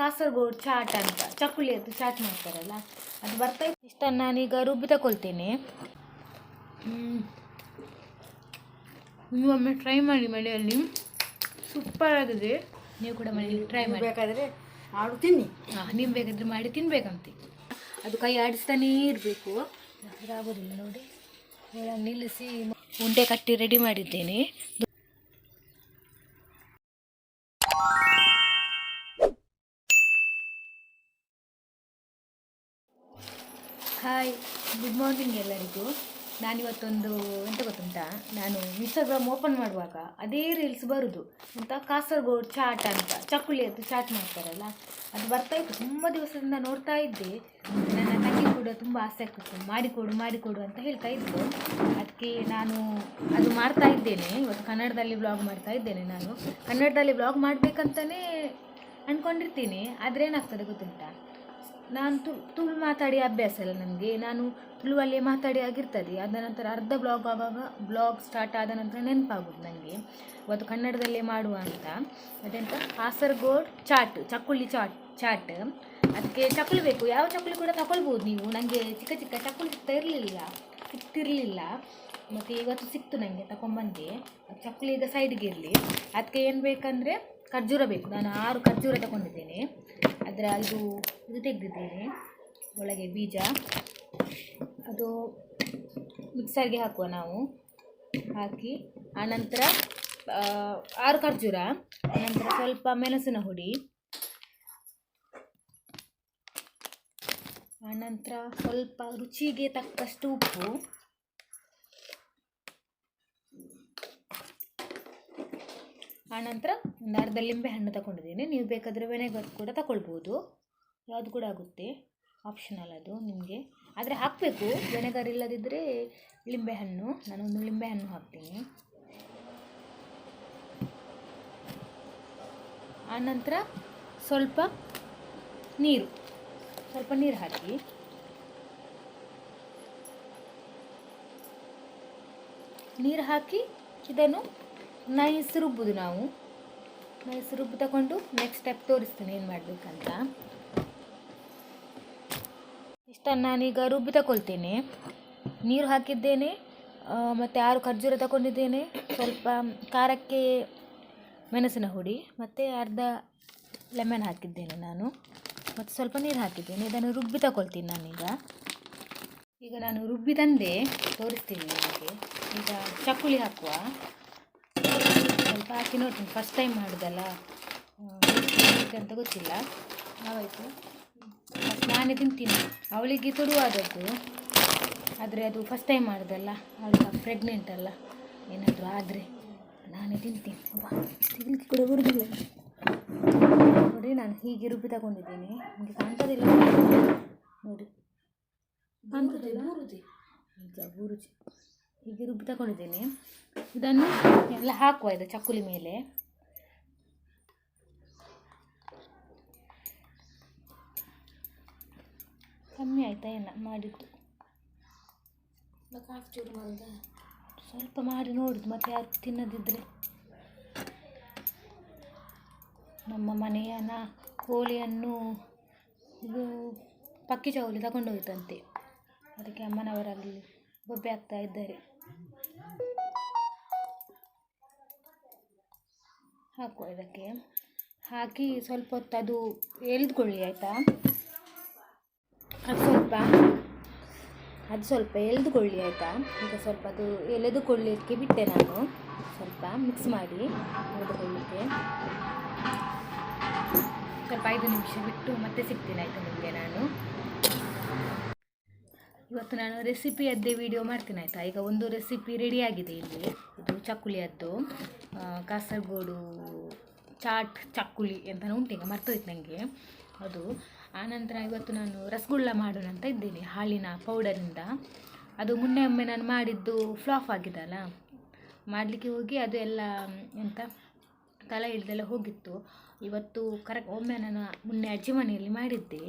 Kasaragod chat ಅಂತ ಚಕ್ಕುಲಿ ಅದು chat ಮಾಡ್ತಾರಲ್ಲ ಅದು ಬರ್ತಾ ಇತ್ತು. ಇಷ್ಟನ್ನು ನಾನೀಗ ರುಬ್ಬಿ ತಗೊಳ್ತೇನೆ ನೀವು ನೀವೊಮ್ಮೆ ಟ್ರೈ ಮಾಡಿ ಮನೆಯಲ್ಲಿ. ಸೂಪರ್ ಆಗಿದೆ. ನೀವು ಕೂಡ ಮನೆಯಲ್ಲಿ ಟ್ರೈ ಮಾಡಿ. ಬೇಕಾದರೆ ಆಡು ತಿನ್ನಿ. ಹಾಂ ನೀವು ಬೇಕಾದರೆ ಮಾಡಿ ತಿನ್ಬೇಕಂತೆ. ಅದು ಕೈ ಆಡಿಸ್ತಾನೇ ಇರಬೇಕು. ಆಗೋದಿಲ್ಲ ನೋಡಿ. ನಿಲ್ಲಿಸಿ. ಉಂಡೆ ಕಟ್ಟಿ ರೆಡಿ ಮಾಡಿದ್ದೇನೆ. ಹಾಯ್ ಗುಡ್ ಮಾರ್ನಿಂಗ್ ಎಲ್ಲರಿಗೂ. ನಾನಿವತ್ತೊಂದು, ಎಂತ ಗೊತ್ತುಂಟಾ? ನಾನು ಇನ್ಸ್ಟಾಗ್ರಾಮ್ ಓಪನ್ ಮಾಡುವಾಗ ಅದೇ ರೀಲ್ಸ್ ಬರುದು. ಅಂತ ಕಾಸರಗೋಡು ಚಾಟ್ ಅಂತ ಅಂತ ಚಾಟ್ ಮಾಡ್ತಾರಲ್ಲ, ಅದು ಬರ್ತಾ ಇತ್ತು. ತುಂಬ ದಿವಸದಿಂದ ನೋಡ್ತಾ ಇದ್ದೆ. ನನ್ನ ತಂಗಿ ಕೂಡ ತುಂಬ ಆಸೆ ಆಗ್ತಿತ್ತು. ಮಾಡಿಕೊಡು ಮಾಡಿಕೊಡು ಅಂತ ಹೇಳ್ತಾ ಇತ್ತು. ಅದಕ್ಕೆ ನಾನು ಅದು ಮಾಡ್ತಾ ಇದ್ದೇನೆ. ಇವತ್ತು ಕನ್ನಡದಲ್ಲಿ ಬ್ಲಾಗ್ ಮಾಡ್ತಾ ಇದ್ದೇನೆ ನಾನು. ಕನ್ನಡದಲ್ಲಿ ಬ್ಲಾಗ್ ಮಾಡಬೇಕಂತಲೇ ಅಂದ್ಕೊಂಡಿರ್ತೀನಿ ಆದರೆ ಏನಾಗ್ತದೆ ಗೊತ್ತುಂಟಾ? ನಾನು ತು ತುಳು ಮಾತಾಡಿ ಅಭ್ಯಾಸ ಇಲ್ಲ ನನಗೆ. ನಾನು ತುಳುವಲ್ಲೇ ಮಾತಾಡಿ ಆಗಿರ್ತದೆ. ಅದ ನಂತರ ಅರ್ಧ ಬ್ಲಾಗ್ ಆಗುವಾಗ ಬ್ಲಾಗ್ ಸ್ಟಾರ್ಟ್ ಆದ ನಂತರ ನೆನಪಾಗೋದು ನನಗೆ ಇವತ್ತು ಕನ್ನಡದಲ್ಲೇ ಮಾಡುವ ಅಂತ. ಅದೆಂತ? ಕಾಸರ್ಗೋಡ್ ಚಾಟ್, ಚಕ್ಕುಳ್ಳಿ ಚಾಟ್ ಚಾಟ್. ಅದಕ್ಕೆ ಚಕ್ಕುಲಿ ಬೇಕು. ಯಾವ ಚಕ್ಕುಲಿ ಕೂಡ ತಗೊಳ್ಬೋದು ನೀವು. ನನಗೆ ಚಿಕ್ಕ ಚಿಕ್ಕ ಚಕ್ಕುಲಿ ಸಿಗ್ತಾ ಇರಲಿಲ್ಲ. ಸಿಕ್ತಿರಲಿಲ್ಲ ಮತ್ತು ಇವತ್ತು ಸಿಕ್ತು ನನಗೆ ತಗೊಂಬಂದೆ ಚಕ್ಕುಲಿ ಈಗ ಸೈಡ್ಗೆ ಇರಲಿ. ಅದಕ್ಕೆ ಏನು ಬೇಕಂದರೆ ಖರ್ಜೂರ ಬೇಕು. ನಾನು ಆರು ಖರ್ಜೂರ ತಗೊಂಡಿದ್ದೇನೆ ಅದರ ಇದು ಇದು ತೆಗೆದಿದ್ದೇನೆ ಒಳಗೆ ಬೀಜ. ಅದು ಮಿಕ್ಸರ್ಗೆ ಹಾಕುವ ನಾವು. ಹಾಕಿ, ಆನಂತರ ಆರು ಖರ್ಜೂರ, ಆನಂತರ ಸ್ವಲ್ಪ ಮೆಣಸಿನ ಹುಡಿ. ಆನಂತರ ಸ್ವಲ್ಪ ರುಚಿಗೆ ತಕ್ಕಷ್ಟು ಉಪ್ಪು. ಆನಂತರ ಒಂದು ಅರ್ಧ ಲಿಂಬೆ ಹಣ್ಣು ತಗೊಂಡಿದ್ದೀನಿ. ನೀವು ಬೇಕಾದರೆ ವೆನೆಗರ್ ಕೂಡ ತಗೊಳ್ಬೋದು. ಯಾವುದು ಕೂಡ ಆಗುತ್ತೆ. ಆಪ್ಷನಲ್ ಅದು ನಿಮಗೆ. ಆದರೆ ಹಾಕಬೇಕು. ವೆನೆಗರ್ ಇಲ್ಲದಿದ್ದರೆ ಲಿಂಬೆ ಹಣ್ಣು. ನಾನೊಂದು ಲಿಂಬೆ ಹಣ್ಣು ಹಾಕ್ತೀನಿ. ಆನಂತರ ಸ್ವಲ್ಪ ನೀರು. ಸ್ವಲ್ಪ ನೀರು ಹಾಕಿ. ನೀರು ಹಾಕಿ ಇದನ್ನು ನೈಸ್ ರುಬ್ಬುದು ನಾವು. ನೈಸ್ ರುಬ್ಬು ತಗೊಂಡು ನೆಕ್ಸ್ಟ್ ಸ್ಟೆಪ್ ತೋರಿಸ್ತೇನೆ ಏನು ಮಾಡಬೇಕಂತ. ಇಷ್ಟನ್ನು ನಾನೀಗ ರುಬ್ಬಿ ತಗೊಳ್ತೇನೆ ನೀರು ಹಾಕಿದ್ದೇನೆ ಮತ್ತು ಆರು ಖರ್ಜೂರ ತಗೊಂಡಿದ್ದೇನೆ ಸ್ವಲ್ಪ ಖಾರಕ್ಕೆ ಮೆಣಸಿನ ಹುಡಿ, ಮತ್ತು ಅರ್ಧ ಲೆಮನ್ ಹಾಕಿದ್ದೇನೆ ನಾನು. ಮತ್ತು ಸ್ವಲ್ಪ ನೀರು ಹಾಕಿದ್ದೇನೆ. ಇದನ್ನು ರುಬ್ಬಿ ತಗೊಳ್ತೀನಿ ನಾನೀಗ. ಈಗ ನಾನು ರುಬ್ಬಿ ತಂದೆ, ತೋರಿಸ್ತೀನಿ ನಿಮಗೆ. ಈಗ ಚಕ್ಕುಳಿ ಹಾಕುವ. ಸ್ವಲ್ಪ ಹಾಕಿ ನೋಡ್ತೀನಿ ಫಸ್ಟ್ ಟೈಮ್ ಮಾಡಿದಲ್ಲ ಅಂತ ಗೊತ್ತಿಲ್ಲ. ಆವಾಯಿತು ಫಸ್ಟ್ ನಾನೇ ತಿಂತೀನಿ. ಅವಳಿಗೆ ತುಡುವಾದದ್ದು ಆದರೆ ಅದು ಫಸ್ಟ್ ಟೈಮ್ ಮಾಡಿದಲ್ಲ. ಅವಳು ಪ್ರೆಗ್ನೆಂಟ್ ಅಲ್ಲ. ಏನಾದರೂ ಆದರೆ ನಾನೇ ತಿಂತೀನಿ. ಅಬ್ಬಾ, ತಿನ್ಲಿಕ್ಕೆ ಕೂಡ ಬರುವುದಿಲ್ಲ ನೋಡಿ ನಾನು ಹೀಗೆ ರುಬ್ಬಿ ತಗೊಂಡಿದ್ದೀನಿ. ನಿಮಗೆ ಕಾಣ್ತದಿಲ್ಲ ನೋಡಿ. ಕಾಣ್ತದಿಲ್ಲ ಈಗ ಬೂರುಜಿ ಹೀಗೆ ರುಬ್ಬಿ ತಗೊಂಡಿದ್ದೀನಿ ಇದನ್ನು ಎಲ್ಲ ಹಾಕುವ ಇದು ಚಕ್ಕುಲಿ ಮೇಲೆ. ಕಮ್ಮಿ ಆಯಿತಾ ಏನ ಮಾಡಿದ್ದು? ಸ್ವಲ್ಪ ಮಾಡಿ ನೋಡುದು ಮತ್ತೆ ಯಾರು ತಿನ್ನದಿದ್ರೆ. ನಮ್ಮ ಮನೆಯನ ಕೋಳಿಯನ್ನು ಇದು ಪಕ್ಕಿ ಚೌಲಿ ತಗೊಂಡೋಯ್ತಂತೆ. ಅದಕ್ಕೆ ಅಮ್ಮನವರಲ್ಲಿ ಬೊಬ್ಬೆ ಆಗ್ತಾ ಇದ್ದಾರೆ. ಹಾಕುವ ಇದಕ್ಕೆ. ಹಾಕಿ ಸ್ವಲ್ಪ ಹೊತ್ತು ಅದು ಎಳ್ದುಕೊಳ್ಳಿ, ಆಯಿತಾ? ಅದು ಸ್ವಲ್ಪ ಅದು ಸ್ವಲ್ಪ ಎಳೆದುಕೊಳ್ಳಿ, ಆಯಿತಾ? ಈಗ ಸ್ವಲ್ಪ ಅದು ಎಳೆದುಕೊಳ್ಳಿಕ್ಕೆ ಬಿಟ್ಟೆ ನಾನು. ಸ್ವಲ್ಪ ಮಿಕ್ಸ್ ಮಾಡಿ ಎಳೆದುಕೊಳ್ಳಿಕ್ಕೆ. ಸ್ವಲ್ಪ ಐದು ನಿಮಿಷ ಬಿಟ್ಟು ಮತ್ತೆ ಸಿಗ್ತೀನಿ, ಆಯಿತು ನಿಮಗೆ ನಾನು? ಇವತ್ತು ನಾನು ರೆಸಿಪಿಯದ್ದೇ ವಿಡಿಯೋ ಮಾಡ್ತೀನಿ ಆಯಿತಾ? ಈಗ ಒಂದು ರೆಸಿಪಿ ರೆಡಿಯಾಗಿದೆ ಇಲ್ಲಿ. ಇದು ಚಕ್ಕುಲಿಯದ್ದು. ಕಾಸರಗೋಡು ಚಾಟ್ ಚಕ್ಕುಲಿ ಅಂತ ಉಂಟು, ಈಗ ಮರ್ತೋಯ್ತು ನನಗೆ ಅದು. ಆನಂತರ ಇವತ್ತು ನಾನು ರಸಗುಳ್ಳ ಮಾಡೋಣ ಅಂತ ಇದ್ದೀನಿ, ಹಾಲಿನ ಪೌಡರಿಂದ ಅದು ಮೊನ್ನೆ ಒಮ್ಮೆ ನಾನು ಮಾಡಿದ್ದು ಫ್ಲಾಫ್ ಆಗಿದೆ ಅಲ್ಲ ಮಾಡಲಿಕ್ಕೆ ಹೋಗಿ ಅದು ಎಲ್ಲ, ಎಂತ? ತಲೆ ಹಿಡ್ದೆಲ್ಲ ಹೋಗಿತ್ತು. ಇವತ್ತು ಕರೆಕ್ಟ್ ಒಮ್ಮೆ ನಾನು ಮೊನ್ನೆ ಅಜ್ಜಿ ಮನೆಯಲ್ಲಿ ಮಾಡಿದ್ದೆ.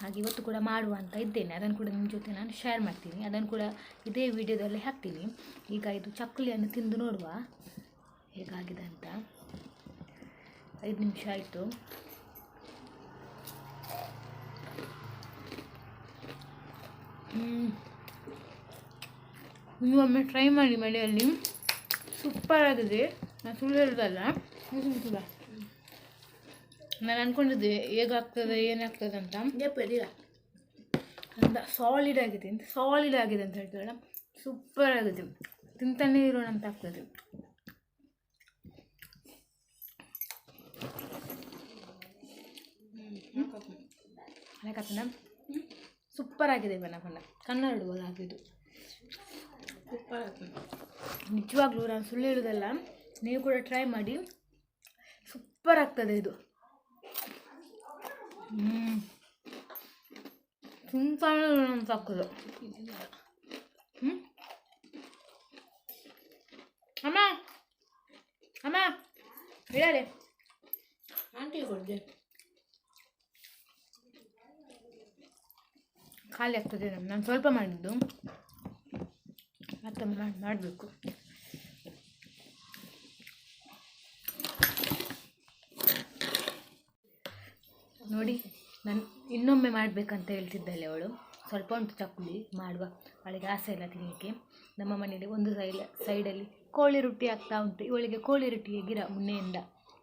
ಹಾಗೆ ಇವತ್ತು ಕೂಡ ಮಾಡುವ ಅಂತ ಇದ್ದೇನೆ. ಅದನ್ನು ಕೂಡ ನಿಮ್ಮ ಜೊತೆ ನಾನು ಶೇರ್ ಮಾಡ್ತೀನಿ. ಅದನ್ನು ಕೂಡ ಇದೇ ವಿಡಿಯೋದಲ್ಲಿ ಹಾಕ್ತೀನಿ. ಈಗ ಇದು ಚಕ್ಕುಲಿಯನ್ನು ತಿಂದು ನೋಡುವ ಹೇಗಾಗಿದೆ ಅಂತ. ಐದು ನಿಮಿಷ ಆಯಿತು. ನೀವು ಒಮ್ಮೆ ಟ್ರೈ ಮಾಡಿ ಮನೆಯಲ್ಲಿ ಸೂಪರ್ ಆಗಿದೆ ನಾನು ಸುಳ್ಳು ಹೇಳೋದಲ್ಲ. ನಾನು ಅಂದ್ಕೊಂಡಿದ್ದೆ ಹೇಗಾಗ್ತದೆ ಏನಾಗ್ತದೆ ಅಂತ. ಅಂತ ಸಾಲಿಡ್ ಆಗಿದೆ ಅಂತ ಸಾಲಿಡ್ ಆಗಿದೆ ಅಂತ ಹೇಳ್ತಾರಲ್ಲ ಸೂಪರ್ ಆಗಿದೆ. ತಿಂತಾನೆ ಇರೋಣ ಅಂತ ಆಗ್ತದೆ ಸೂಪರ್ ಆಗಿದೆ ಬಣ್ಣ ಬಣ್ಣ. ಕನ್ನಡ ಆಗಿದ್ದು. ಸೂಪರ್ ಆಗ್ತದೆ ನಿಜವಾಗ್ಲೂ ನಾನು ಸುಳ್ಳು ಹೇಳೋದಲ್ಲ ನೀವು ಕೂಡ ಟ್ರೈ ಮಾಡಿ. ಸೂಪರ್ ಆಗ್ತದೆ ಇದು. ಆಗ್ತದೆ ಹ್ಞೂ ಅಮ್ಮ. ಅಮ್ಮ. ಹೇಳಿ ಆಂಟಿ ಕೊಡ್ದೆ. ಖಾಲಿ ಆಗ್ತದೆ ನಾನು ಸ್ವಲ್ಪ ಮಾಡಿದ್ದು. ಮತ್ತೆ ಮಾಡಿ ಮಾಡಬೇಕು. ನೋಡಿ, ನಾನು ಇನ್ನೊಮ್ಮೆ ಮಾಡಬೇಕಂತ ಹೇಳ್ತಿದ್ದಳೆ ಅವಳು. ಸ್ವಲ್ಪ ಉಂಟು ಚಕ್ಕುಲಿ ಮಾಡುವ. ಅವಳಿಗೆ ಆಸೆ ಇಲ್ಲ ತಿನ್ನಲಿಕ್ಕೆ ನಮ್ಮ ಮನೆಯಲ್ಲಿ ಒಂದು ಸೈಡ್, ಸೈಡಲ್ಲಿ ಕೋಳಿ ರೊಟ್ಟಿ ಆಗ್ತಾ ಉಂಟು. ಇವಳಿಗೆ ಕೋಳಿ ರೊಟ್ಟಿಗೆ ಗಿರ ಮುನ್ನೆಯಿಂದ.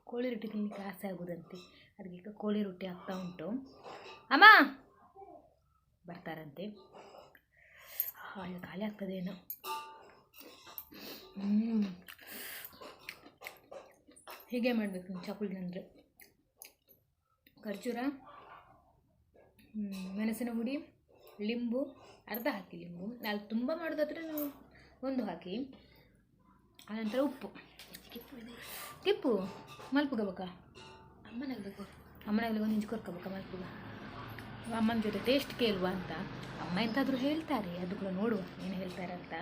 ಕೋಳಿ ರೊಟ್ಟಿ ತಿನ್ನಲಿಕ್ಕೆ ಆಸೆ ಆಗುದಂತೆ. ಅದಕ್ಕೆ ಈಗ ಕೋಳಿ ರೊಟ್ಟಿ ಆಗ್ತಾ ಉಂಟು. ಅಮ್ಮ! ಬರ್ತಾರಂತೆ. ಅವಳಿಗೆ ಖಾಲಿ ಆಗ್ತದೇನೋ ಹೀಗೆ ಮಾಡಬೇಕು, ಚಕ್ಕುಲಿ ಅಂದರೆ. ಖರ್ಜೂರ ಮೆಣಸಿನ ಹುಡಿ ಲಿಂಬು ಅರ್ಧ ಹಾಕಿ ಲಿಂಬು. ನಾಲ್ಕು ತುಂಬ ಮಾಡೋದಾದ್ರೆ ನಾವು ಒಂದು ಹಾಕಿ. ಆನಂತರ ಉಪ್ಪು. ಕಿಪ್ಪು ಮಲ್ಪುಗಬೇಕ ಅಮ್ಮನಾಗಬೇಕು ಅಮ್ಮನಾಗಲಿ ಒಂದು ಇಂಚು ಕೊರ್ಕೋಬೇಕಾ ಮಲ್ಪುಗ? ಅಮ್ಮನ ಜೊತೆ ಟೇಸ್ಟ್ ಕೇಳುವ ಅಂತ. ಅಮ್ಮ ಎಂತಾದರೂ ಹೇಳ್ತಾರೆ ಅದು ಕೂಡ ನೋಡುವ ಏನು ಹೇಳ್ತಾರೆ ಅಂತ.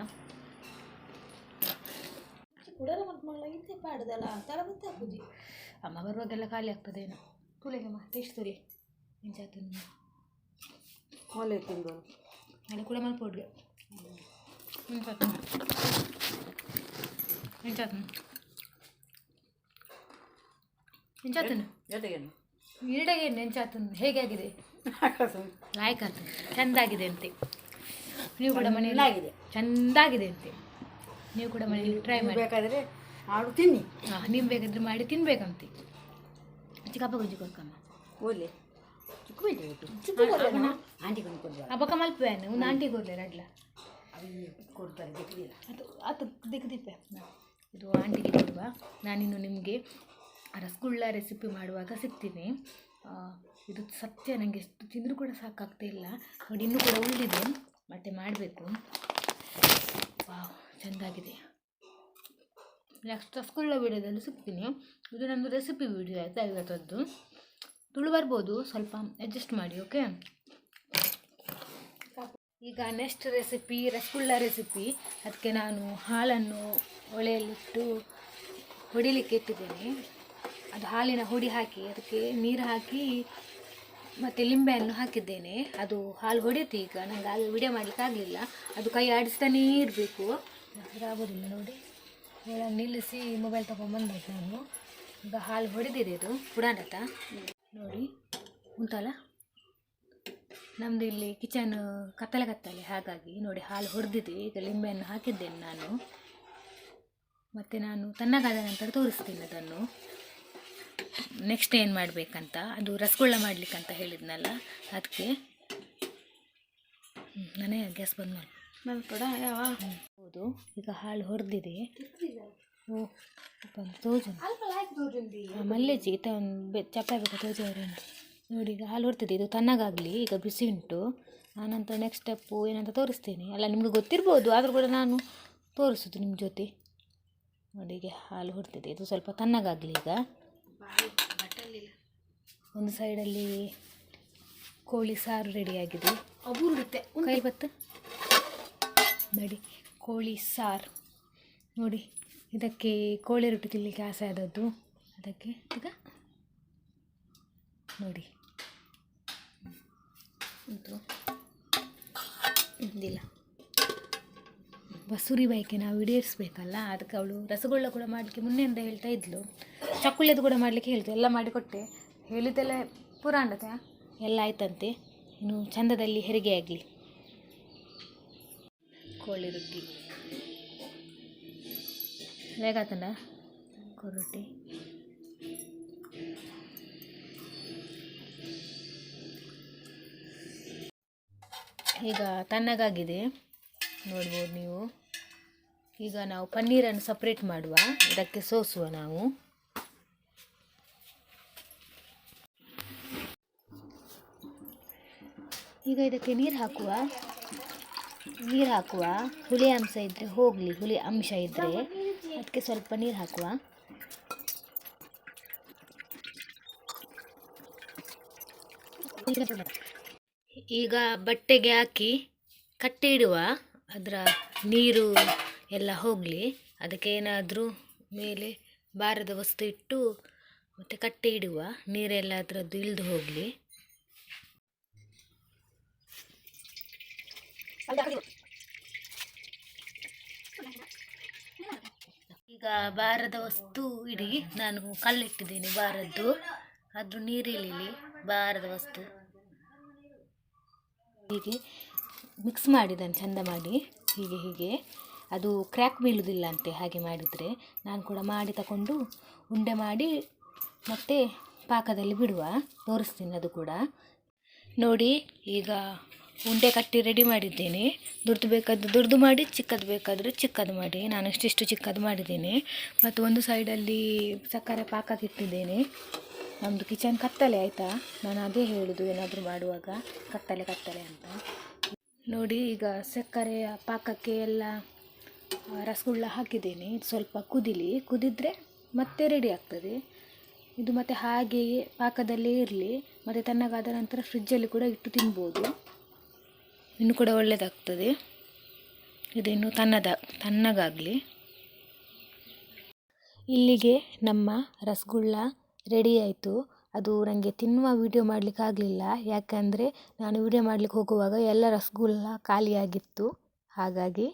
ಕೂಡ ಮತ್ತು ಮಗಳ ಇದ್ದೇ ಪಾಡ್ದಲ್ಲ ತಲ ಅಮ್ಮ ಬರುವಾಗೆಲ್ಲ ಖಾಲಿ ಆಗ್ತದೇನೋ. ತುಳಿಗಮ್ಮ ಟೇಸ್ಟ್ ತುಳಿ ಎಂಚಾತು ಒಲೆ ತಿಂದು ಅಲ್ಲಿ ಕೂಡ ಮಲ್ಪೋಡ್ಗೆ ಎಂಚಾತು ಎಂಚಾತು ಎಂಚಾತನು ಜೊತೆಗೇನು? ಈಡೆಗೆ ನೆಂಚಾತು ಹೇಗಾಗಿದೆ ಆಗಿದೆ? ಆತು ಚೆಂದಾಗಿದೆ ಅಂತೆ. ನೀವು ಕೂಡ ಮನೆಯಲ್ಲಿ ಆಗಿದೆ ಚೆಂದಾಗಿದೆ ಅಂತೆ. ನೀವು ಕೂಡ ಮನೆಯಲ್ಲಿ ಟ್ರೈ ಮಾಡಿ. ಬೇಕಾದರೆ ಆಡು ತಿನ್ನಿ. ಹಾಂ ನೀವು ಬೇಕಾದ್ರೆ ಮಾಡಿ ತಿನ್ಬೇಕಂತೆ. ಚಿಕ್ಕಪ್ಪ ಗುಂಜಿ ಕೊಡ್ಕಮ್ಮ ಓಲೆ ಚಿಕ್ಕ ಆಂಟಿ ಕೊಂಡು ಕೊಡ್ತಾರೆ ಹಬ್ಬಕ್ಕ ಮಲ್ಪೇನು ಒಂದು ಆಂಟಿ ಕೊಡ್ಲೆ ರಡ್ಲ ಕೊಡ್ತಾರೆ ದಿಕ್ಕಿಲ್ಲ ಅದು ಅದು ದಿಕ್ಕ ದಿಪ್ಪೆ ಇದು ಆಂಟಿಗೆ ಕೊಡುವ ನಾನಿನ್ನು ನಿಮಗೆ ರಸಗುಳ್ಳ ರೆಸಿಪಿ ಮಾಡುವಾಗ ಸಿಗ್ತೀನಿ ಇದು ಸತ್ಯ ನನಗೆ ಎಷ್ಟು ತಿಂದರೂ ಕೂಡ ಸಾಕಾಗ್ತಾ ಇಲ್ಲ ನೋಡಿ ಇನ್ನೂ ಕೂಡ ಉಳಿದಿದೆ ಮತ್ತೆ ಮಾಡಬೇಕು ವಾವ್ ಚೆಂದಾಗಿದೆ ನೆಕ್ಸ್ಟ್ ರಸಗುಲ್ಲ ವೀಡಿಯೋದಲ್ಲಿ ಸಿಗ್ತೀನಿ. ಇದು ನಂದು ರೆಸಿಪಿ ವಿಡಿಯೋ ಆಯಿತಾ? ಇವತ್ತದ್ದು. ತುಳು ಬರ್ಬೋದು, ಸ್ವಲ್ಪ ಅಡ್ಜಸ್ಟ್ ಮಾಡಿ ಓಕೆ ಈಗ ನೆಕ್ಸ್ಟ್ ರೆಸಿಪಿ ರಸಗುಳ್ಳ ರೆಸಿಪಿ ಅದಕ್ಕೆ ನಾನು ಹಾಲನ್ನು ಒಲೆಯಲ್ಲಿಟ್ಟು ಹೊಡಿಲಿಕ್ಕೆ ಇಟ್ಟಿದ್ದೇನೆ. ಅದು ಹಾಲಿನ ಹುಡಿ ಹಾಕಿ, ಅದಕ್ಕೆ ನೀರು ಹಾಕಿ ಮತ್ತು ಲಿಂಬೆಯನ್ನು ಹಾಕಿದ್ದೇನೆ. ಅದು ಹಾಲು ಹೊಡೆಯುತ್ತೆ ಈಗ. ನನಗೆ ಹಾಲು ವಿಡಿಯೋ ಮಾಡಲಿಕ್ಕೆ ಆಗಲಿಲ್ಲ. ಅದು ಕೈ ಆಡಿಸ್ತಾನೇ ಇರಬೇಕು. ಆಗೋದಿಲ್ಲ ನೋಡಿ. ನಿಲ್ಲಿಸಿ ಮೊಬೈಲ್ ತೊಗೊಂಡ್ಬಂದೆ ನಾನು. ಈಗ ಹಾಲು ಹೊಡೆದಿದೆ ಇದು ಪುಡಾಣತ ನೋಡಿ, ಉಂಟಲ್ಲ? ನಮ್ಮದು ಇಲ್ಲಿ ಕಿಚನ್ ಕತ್ತಲೆ ಕತ್ತಲೆ ಹಾಗಾಗಿ ನೋಡಿ ಹಾಲು ಹೊಡೆದಿದೆ. ಈಗ ಲಿಂಬೆಯನ್ನು ಹಾಕಿದ್ದೇನೆ ನಾನು. ಮತ್ತು ನಾನು ತನ್ನಗಾದ ನಂತರ ತೋರಿಸ್ತೀನಿ ಅದನ್ನು. ನೆಕ್ಸ್ಟ್ ಏನು ಮಾಡಬೇಕಂತ? ಅದು ರಸಗುಳ್ಳ ಮಾಡಲಿಕ್ಕಂತ ಹೇಳಿದ್ನಲ್ಲ, ಅದಕ್ಕೆ. ನಾನೇ ಗ್ಯಾಸ್ ಬಂದ್ ಮಾಡಿ ಮಲ್ಪಡ ಯಾವ? ಹೌದು ಈಗ ಹಾಲು ಹೊಡೆದಿದೆ ಓ ಬಂದು ತೋಜು. ಮಲ್ಲೆಜಿ ಈತ ಒಂದು ಚಪ್ಪಾಬೇಕು ನೋಡಿ ಈಗ ಹಾಲು ಹೊಡ್ತಿದೆ ಇದು ತಣ್ಣಗಾಗಲಿ ಈಗ ಬಿಸಿ ಉಂಟು. ಆನಂತರ ನೆಕ್ಸ್ಟ್ ಸ್ಟೆಪ್ಪು ಏನಂತ ತೋರಿಸ್ತೇನೆ. ಅಲ್ಲ ನಿಮ್ಗೆ ಗೊತ್ತಿರ್ಬೋದು ಆದರೂ ಕೂಡ ನಾನು ತೋರಿಸೋದು ನಿಮ್ಮ ಜೊತೆ. ನೋಡಿ ಈಗ ಹಾಲು ಹೊಡ್ತಿದೆ ಇದು ಸ್ವಲ್ಪ ತಣ್ಣಗಾಗಲಿ ಈಗ. ಒಂದು ಸೈಡಲ್ಲಿ ಕೋಳಿ ಸಾರು ರೆಡಿಯಾಗಿದೆ ಕೈ ಬತ್ತು? ನೋಡಿ. ಕೋಳಿ ಸಾರು. ನೋಡಿ, ಇದಕ್ಕೆ ಕೋಳಿ ರೊಟ್ಟಿ ತಿನ್ನಲಿಕ್ಕೆ ಆಸೆ ಆದದ್ದು. ಅದಕ್ಕೆ ಈಗ ನೋಡಿ. ಇದು. ಇದಿಲ್ಲ. ಬಸೂರಿ ಬಾಯಿಗೆ ನಾವು ಈಡೇರಿಸ್ಬೇಕಲ್ಲ, ಅದಕ್ಕೆ ಅವಳು ರಸಗುಳ್ಳ ಕೂಡ ಮಾಡಲಿಕ್ಕೆ ಮುನ್ನೆಯಿಂದ ಹೇಳ್ತಾ ಇದ್ಲು. ಚಕ್ಕುಳ್ಳೆದು ಕೂಡ ಮಾಡಲಿಕ್ಕೆ ಹೇಳ್ತು, ಎಲ್ಲ ಮಾಡಿಕೊಟ್ಟೆ. ಹೇಳಿದ್ದೆಲ್ಲ ಪುರಾಣತೆ ಎಲ್ಲ ಆಯ್ತಂತೆ. ಇನ್ನು ಚಂದದಲ್ಲಿ ಹೆರಿಗೆ ಆಗಲಿ ಬೇಗಾತಂಡ ಕೊರೊಟ್ಟಿ ಈಗ ತಣ್ಣಗಾಗಿದೆ. ನೋಡ್ಬೋದು ನೀವು. ಈಗ ನಾವು ಪನ್ನೀರನ್ನು ಸಪ್ರೇಟ್ ಮಾಡುವ. ಇದಕ್ಕೆ ಸೋಸುವ ನಾವು. ಈಗ ಇದಕ್ಕೆ ನೀರು ಹಾಕುವ. ನೀರು ಹಾಕುವ. ಹುಳಿ ಅಂಶ ಇದ್ದರೆ ಹೋಗಲಿ, ಹುಳಿ ಅಂಶ ಇದ್ದರೆ ಅದಕ್ಕೆ ಸ್ವಲ್ಪ ನೀರು ಹಾಕುವ. ಈಗ ಬಟ್ಟೆಗೆ ಹಾಕಿ ಕಟ್ಟಿ ಇಡುವ. ಅದರ ನೀರು ಎಲ್ಲ ಹೋಗಲಿ. ಅದಕ್ಕೆ ಏನಾದರೂ ಮೇಲೆ ಬಾರದ ವಸ್ತು ಇಟ್ಟು ಮತ್ತು ಕಟ್ಟಿ ಇಡುವ. ನೀರೆಲ್ಲ ಅದರದ್ದು ಇಳಿದು ಹೋಗಲಿ. ಈಗ ಭಾರದ ವಸ್ತು ಇಡಿ, ನಾನು ಕಲ್ಲಿಟ್ಟಿದ್ದೇನೆ ಭಾರದ್ದು. ಅದು ನೀರಿಲಿ ಭಾರದ ವಸ್ತು. ಹೀಗೆ ಮಿಕ್ಸ್ ಮಾಡಿದ್ದಾನೆ ಚಂದ ಮಾಡಿ, ಹೀಗೆ ಹೀಗೆ. ಅದು ಕ್ರ್ಯಾಕ್ ಬೀಳುವುದಿಲ್ಲ ಅಂತೆ, ಹಾಗೆ ಮಾಡಿದರೆ. ನಾನು ಕೂಡ ಮಾಡಿ ತಗೊಂಡು ಉಂಡೆ ಮಾಡಿ ಮತ್ತೆ ಪಾಕದಲ್ಲಿ ಬಿಡುವ. ತೋರಿಸ್ತೀನಿ ಅದು ಕೂಡ. ನೋಡಿ, ಈಗ ಉಂಡೆ ಕಟ್ಟಿ ರೆಡಿ ಮಾಡಿದ್ದೇನೆ. ದುಡ್ದು ಬೇಕಾದ್ದು ದುಡ್ದು ಮಾಡಿ, ಚಿಕ್ಕದು ಬೇಕಾದರೆ ಚಿಕ್ಕದು ಮಾಡಿ. ನಾನು ಇಷ್ಟಿಷ್ಟು ಚಿಕ್ಕದು ಮಾಡಿದ್ದೇನೆ. ಮತ್ತು ಒಂದು ಸೈಡಲ್ಲಿ ಸಕ್ಕರೆ ಪಾಕಕ್ಕೆ ಇಟ್ಟಿದ್ದೇನೆ. ನಮ್ಮದು ಕಿಚನ್ ಕತ್ತಲೆ, ಆಯಿತಾ? ನಾನು ಅದೇ ಹೇಳೋದು, ಏನಾದರೂ ಮಾಡುವಾಗ. ಕತ್ತಲೆ ಕತ್ತಲೆ ಅಂತ. ನೋಡಿ, ಈಗ ಸಕ್ಕರೆಯ ಪಾಕಕ್ಕೆ ಎಲ್ಲ ರಸಗುಳ್ಳ ಹಾಕಿದ್ದೇನೆ. ಸ್ವಲ್ಪ ಕುದಿಲಿ. ಕುದಿದ್ರೆ ಮತ್ತೆ ರೆಡಿ ಆಗ್ತದೆ. ಇದು ಮತ್ತೆ ಹಾಗೆಯೇ ಪಾಕದಲ್ಲೇ ಇರಲಿ. ಮತ್ತು ತಣ್ಣಗಾದ ನಂತರ ಫ್ರಿಜ್ಜಲ್ಲಿ ಕೂಡ ಇಟ್ಟು ತಿನ್ಬೋದು. ಇನ್ನು ಕೂಡ ಒಳ್ಳೆಯದಾಗ್ತದೆ ಇದು ಇನ್ನು ತನ್ನದ ತಣ್ಣಗಾಗಲಿ ಇಲ್ಲಿಗೆ ನಮ್ಮ ರಸಗುಳ್ಳ ರೆಡಿ ಆಯಿತು. ಅದು ನನಗೆ ತಿನ್ನುವ ವೀಡಿಯೋ ಮಾಡಲಿಕ್ಕಾಗಲಿಲ್ಲ ಯಾಕಂದರೆ ನಾನು ವೀಡಿಯೋ ಮಾಡಲಿಕ್ಕೆ ಹೋಗುವಾಗ ಎಲ್ಲ ರಸಗುಳ್ಳ ಖಾಲಿಯಾಗಿತ್ತು. ಹಾಗಾಗಿ